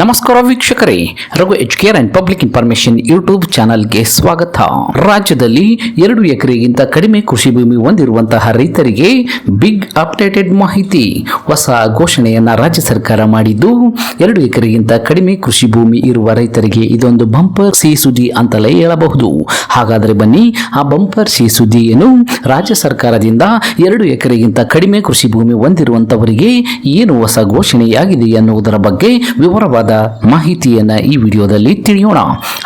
ನಮಸ್ಕಾರ ವೀಕ್ಷಕರೇ, Raghu H care and public information YouTube ಚಾನಲ್ಗೆ ಸ್ವಾಗತ. ರಾಜ್ಯದಲ್ಲಿ ಎರಡು ಎಕರೆಗಿಂತ ಕಡಿಮೆ ಕೃಷಿ ಭೂಮಿ ಹೊಂದಿರುವಂತಹ ರೈತರಿಗೆ ಬಿಗ್ ಅಪ್ಡೇಟೆಡ್ ಮಾಹಿತಿ. ಹೊಸ ಘೋಷಣೆಯನ್ನ ರಾಜ್ಯ ಸರ್ಕಾರ ಮಾಡಿದ್ದು, ಎರಡು ಎಕರೆಗಿಂತ ಕಡಿಮೆ ಕೃಷಿ ಭೂಮಿ ಇರುವ ರೈತರಿಗೆ ಇದೊಂದು ಬಂಪರ್ ಸಿ ಸುದ್ದಿ ಅಂತಲೇ ಹೇಳಬಹುದು. ಹಾಗಾದರೆ ಬನ್ನಿ, ಆ ಬಂಪರ್ ಸಿ ಸುದ್ದಿಯನ್ನು ರಾಜ್ಯ ಸರ್ಕಾರದಿಂದ ಎರಡು ಎಕರೆಗಿಂತ ಕಡಿಮೆ ಕೃಷಿ ಭೂಮಿ ಹೊಂದಿರುವಂತವರಿಗೆ ಏನು ಹೊಸ ಘೋಷಣೆಯಾಗಿದೆ ಎನ್ನುವುದರ ಬಗ್ಗೆ ವಿವರವಾದ ಮಾಹಿತಿಯನ್ನ ಈ ವಿಡಿಯೋದಲ್ಲಿ ತಿಳಿಯೋಣ.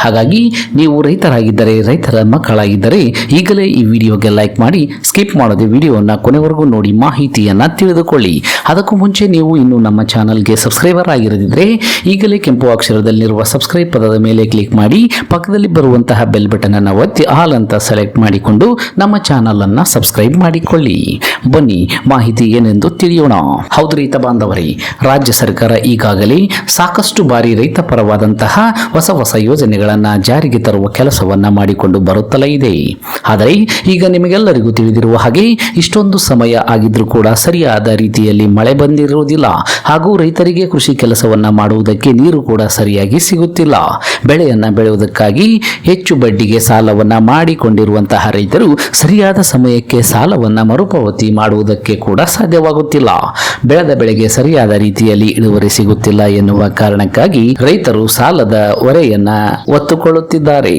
ಹಾಗಾಗಿ ನೀವು ರೈತರಾಗಿದ್ದರೆ, ರೈತರ ಮಕ್ಕಳಾಗಿದ್ದರೆ ಈಗಲೇ ಈ ವಿಡಿಯೋಗೆ ಲೈಕ್ ಮಾಡಿ, ಸ್ಕಿಪ್ ಮಾಡದೆ ವಿಡಿಯೋನ ಕೊನೆವರೆಗೂ ನೋಡಿ ಮಾಹಿತಿಯನ್ನ ತಿಳಿದುಕೊಳ್ಳಿ. ಅದಕ್ಕೂ ಮುಂಚೆ ನೀವು ಇನ್ನು ನಮ್ಮ ಚಾನಲ್ಗೆ ಸಬ್ಸ್ಕ್ರೈಬರ್ ಆಗಿರದಿದ್ದರೆ ಈಗಲೇ ಕೆಂಪು ಅಕ್ಷರದಲ್ಲಿರುವ ಸಬ್ಸ್ಕ್ರೈಬ್ ಪದದ ಮೇಲೆ ಕ್ಲಿಕ್ ಮಾಡಿ, ಪಕ್ಕದಲ್ಲಿ ಬರುವಂತಹ ಬೆಲ್ ಬಟನ್ ಅನ್ನು ಒತ್ತಿ, ಆಲ್ ಅಂತ ಸೆಲೆಕ್ಟ್ ಮಾಡಿಕೊಂಡು ನಮ್ಮ ಚಾನಲ್ ಅನ್ನ ಸಬ್ಸ್ಕ್ರೈಬ್ ಮಾಡಿಕೊಳ್ಳಿ. ಬನ್ನಿ, ಮಾಹಿತಿ ಏನೆಂದು ತಿಳಿಯೋಣ. ಹೌದು ರೈತ ಬಾಂಧವರೇ, ರಾಜ್ಯ ಸರ್ಕಾರ ಈಗಾಗಲೇ ಸಾಕಷ್ಟು ಬಾರಿ ರೈತ ಪರವಾದಂತಹ ಹೊಸ ಹೊಸ ಯೋಜನೆಗಳನ್ನು ಜಾರಿಗೆ ತರುವ ಕೆಲಸವನ್ನು ಮಾಡಿಕೊಂಡು ಬರುತ್ತಲೇ ಇದೆ. ಆದರೆ ಈಗ ನಿಮಗೆಲ್ಲರಿಗೂ ತಿಳಿದಿರುವ ಹಾಗೆ ಇಷ್ಟೊಂದು ಸಮಯ ಆಗಿದ್ರೂ ಕೂಡ ಸರಿಯಾದ ರೀತಿಯಲ್ಲಿ ಮಳೆ ಬಂದಿರುವುದಿಲ್ಲ. ಹಾಗೂ ರೈತರಿಗೆ ಕೃಷಿ ಕೆಲಸವನ್ನು ಮಾಡುವುದಕ್ಕೆ ನೀರು ಕೂಡ ಸರಿಯಾಗಿ ಸಿಗುತ್ತಿಲ್ಲ. ಬೆಳೆಯನ್ನು ಬೆಳೆಯುವುದಕ್ಕಾಗಿ ಹೆಚ್ಚು ಬಡ್ಡಿಗೆ ಸಾಲವನ್ನ ಮಾಡಿಕೊಂಡಿರುವಂತಹ ರೈತರು ಸರಿಯಾದ ಸಮಯಕ್ಕೆ ಸಾಲವನ್ನ ಮರುಪಾವತಿ ಮಾಡುವುದಕ್ಕೆ ಕೂಡ ಸಾಧ್ಯವಾಗುತ್ತಿಲ್ಲ. ಬೆಳೆದ ಬೆಳೆಗೆ ಸರಿಯಾದ ರೀತಿಯಲ್ಲಿ ಇಳುವರಿ ಸಿಗುತ್ತಿಲ್ಲ ಎನ್ನುವ ಕಾರಣಕ್ಕಾಗಿ ರೈತರು ಸಾಲದ ಹೊರೆಯನ್ನ ಒತ್ತುಕೊಳ್ಳುತ್ತಿದ್ದಾರೆ.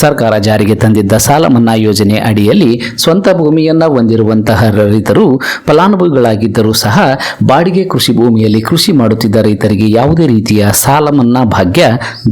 ಸರ್ಕಾರ ಜಾರಿಗೆ ತಂದಿದ್ದ ಸಾಲ ಮನ್ನಾ ಯೋಜನೆ ಅಡಿಯಲ್ಲಿ ಸ್ವಂತ ಭೂಮಿಯನ್ನ ಹೊಂದಿರುವಂತಹ ರೈತರು, ಫಲಾನುಭವಿಗಳಾಗಿದ್ದರೂ ಸಹ ಬಾಡಿಗೆ ಕೃಷಿ ಭೂಮಿಯಲ್ಲಿ ಕೃಷಿ ಮಾಡುತ್ತಿದ್ದ ರೈತರಿಗೆ ಯಾವುದೇ ರೀತಿಯ ಸಾಲ ಮನ್ನಾ ಭಾಗ್ಯ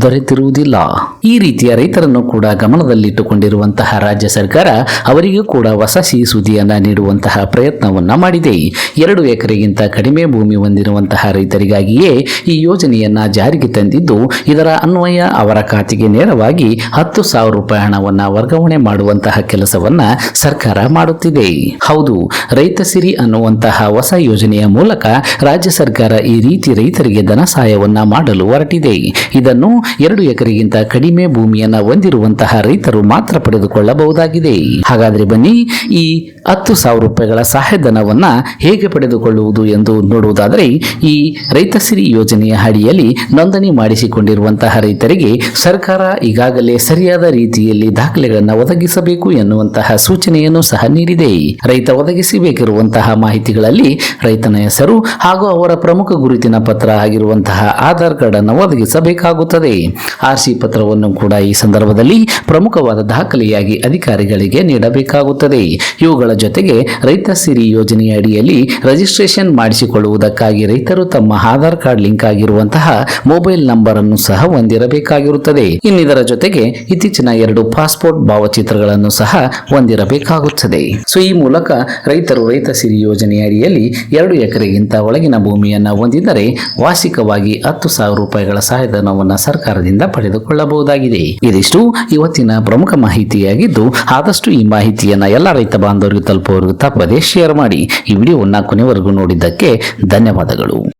ದೊರೆತಿರುವುದಿಲ್ಲ. ಈ ರೀತಿಯ ರೈತರನ್ನು ಕೂಡ ಗಮನದಲ್ಲಿಟ್ಟುಕೊಂಡಿರುವಂತಹ ರಾಜ್ಯ ಸರ್ಕಾರ ಅವರಿಗೂ ಕೂಡ ಹೊಸ ಸಿಹಿ ಸುದ್ದಿಯನ್ನ ನೀಡುವಂತಹ ಪ್ರಯತ್ನವನ್ನ ಮಾಡಿದೆ. ಎರಡು ಎಕರೆಗಿಂತ ಕಡಿಮೆ ಭೂಮಿ ಹೊಂದಿರುವಂತಹ ರೈತರಿಗಾಗಿಯೇ ಈ ಯೋಜನೆಯನ್ನ ಜಾರಿಗೆ ತಂದಿದ್ದು, ಇದರ ಅನ್ವಯ ಅವರ ಖಾತೆಗೆ ನೇರವಾಗಿ ಹತ್ತು ಸಾವಿರ ರೂಪಾಯಿ ಹಣವನ್ನು ವರ್ಗಾವಣೆ ಮಾಡುವಂತಹ ಕೆಲಸವನ್ನ ಸರ್ಕಾರ ಮಾಡುತ್ತಿದೆ. ಹೌದು, ರೈತ ಸಿರಿ ಅನ್ನುವಂತಹ ಹೊಸ ಯೋಜನೆಯ ಮೂಲಕ ರಾಜ್ಯ ಸರ್ಕಾರ ಈ ರೀತಿ ರೈತರಿಗೆ ಧನ ಸಹಾಯವನ್ನ ಮಾಡಲು ಹೊರಟಿದೆ. ಇದನ್ನು ಎರಡು ಎಕರೆಗಿಂತ ಕಡಿಮೆ ಭೂಮಿಯನ್ನು ಹೊಂದಿರುವಂತಹ ರೈತರು ಮಾತ್ರ ಪಡೆದುಕೊಳ್ಳಬಹುದಾಗಿದೆ. ಹಾಗಾದ್ರೆ ಬನ್ನಿ, ಈ ಹತ್ತು ಸಾವಿರ ರೂಪಾಯಿಗಳ ಸಹಾಯಧನವನ್ನ ಹೇಗೆ ಪಡೆದುಕೊಳ್ಳುವುದು ಎಂದು ನೋಡುವುದಾದರೆ, ಈ ರೈತ ಸಿರಿ ಯೋಜನೆಯ ಅಡಿಯಲ್ಲಿ ನೋಂದಣಿ ಮಾಡಿಸಿಕೊಂಡಿರುವಂತಹ ರೈತರಿಗೆ ಸರ್ಕಾರ ಈಗಾಗಲೇ ಸರಿಯಾದ ರೀತಿಯಲ್ಲಿ ದಾಖಲೆಗಳನ್ನು ಒದಗಿಸಬೇಕು ಎನ್ನುವಂತಹ ಸೂಚನೆಯನ್ನು ಸಹ ನೀಡಿದೆ. ರೈತ ಒದಗಿಸಬೇಕಿರುವಂತಹ ಮಾಹಿತಿಗಳಲ್ಲಿ ರೈತನ ಹೆಸರು ಹಾಗೂ ಅವರ ಪ್ರಮುಖ ಗುರುತಿನ ಪತ್ರ ಆಗಿರುವಂತಹ ಆಧಾರ್ ಕಾರ್ಡ್ ಅನ್ನು ಒದಗಿಸಬೇಕಾಗುತ್ತದೆ ಆರ್ಸಿ ಪತ್ರವನ್ನು ಕೂಡ ಈ ಸಂದರ್ಭದಲ್ಲಿ ಪ್ರಮುಖವಾದ ದಾಖಲೆಯಾಗಿ ಅಧಿಕಾರಿಗಳಿಗೆ ನೀಡಬೇಕಾಗುತ್ತದೆ. ಇವುಗಳ ಜೊತೆಗೆ ರೈತ ಸಿರಿ ಯೋಜನೆಯ ಅಡಿಯಲ್ಲಿ ರಿಜಿಸ್ಟ್ರೇಷನ್ ಮಾಡಿಸಿಕೊಳ್ಳುವುದಕ್ಕಾಗಿ ರೈತರು ತಮ್ಮ ಆಧಾರ್ ಕಾರ್ಡ್ ಲಿಂಕ್ ಆಗಿರುವಂತಹ ಮೊಬೈಲ್ ನಂಬರ್ ಅನ್ನು ಸಹ ಹೊಂದಿರಬೇಕಾಗಿರುತ್ತದೆ. ಇನ್ನಿದರ ಜೊತೆಗೆ ಇತ್ತೀಚಿನ ಎರಡು ಪಾಸ್ಪೋರ್ಟ್ ಭಾವಚಿತ್ರಗಳನ್ನು ಸಹ ಹೊಂದಿರಬೇಕಾಗುತ್ತದೆ. ಸೊ, ಈ ಮೂಲಕ ರೈತರು ರೈತ ಸಿರಿ ಯೋಜನೆಯ ಅಡಿಯಲ್ಲಿ ಎರಡು ಎಕರೆಗಿಂತ ಒಳಗಿನ ಭೂಮಿಯನ್ನ ಹೊಂದಿದ್ದರೆ ವಾರ್ಷಿಕವಾಗಿ ಹತ್ತು ಸಾವಿರ ರೂಪಾಯಿಗಳ ಸಹಾಯಧನವನ್ನು ಸರ್ಕಾರದಿಂದ ಪಡೆದುಕೊಳ್ಳಬಹುದಾಗಿದೆ. ಇದಿಷ್ಟು ಇವತ್ತಿನ ಪ್ರಮುಖ ಮಾಹಿತಿಯಾಗಿದ್ದು, ಆದಷ್ಟು ಈ ಮಾಹಿತಿಯನ್ನ ಎಲ್ಲ ರೈತ ಬಾಂಧವರಿಗೂ ತಲುಪುವವರೆಗೂ ತಪ್ಪದೇ ಶೇರ್ ಮಾಡಿ. ಈ ವಿಡಿಯೋವನ್ನು ಕೊನೆವರೆಗೂ ನೋಡಿದ್ದಕ್ಕೆ ಧನ್ಯವಾದಗಳು.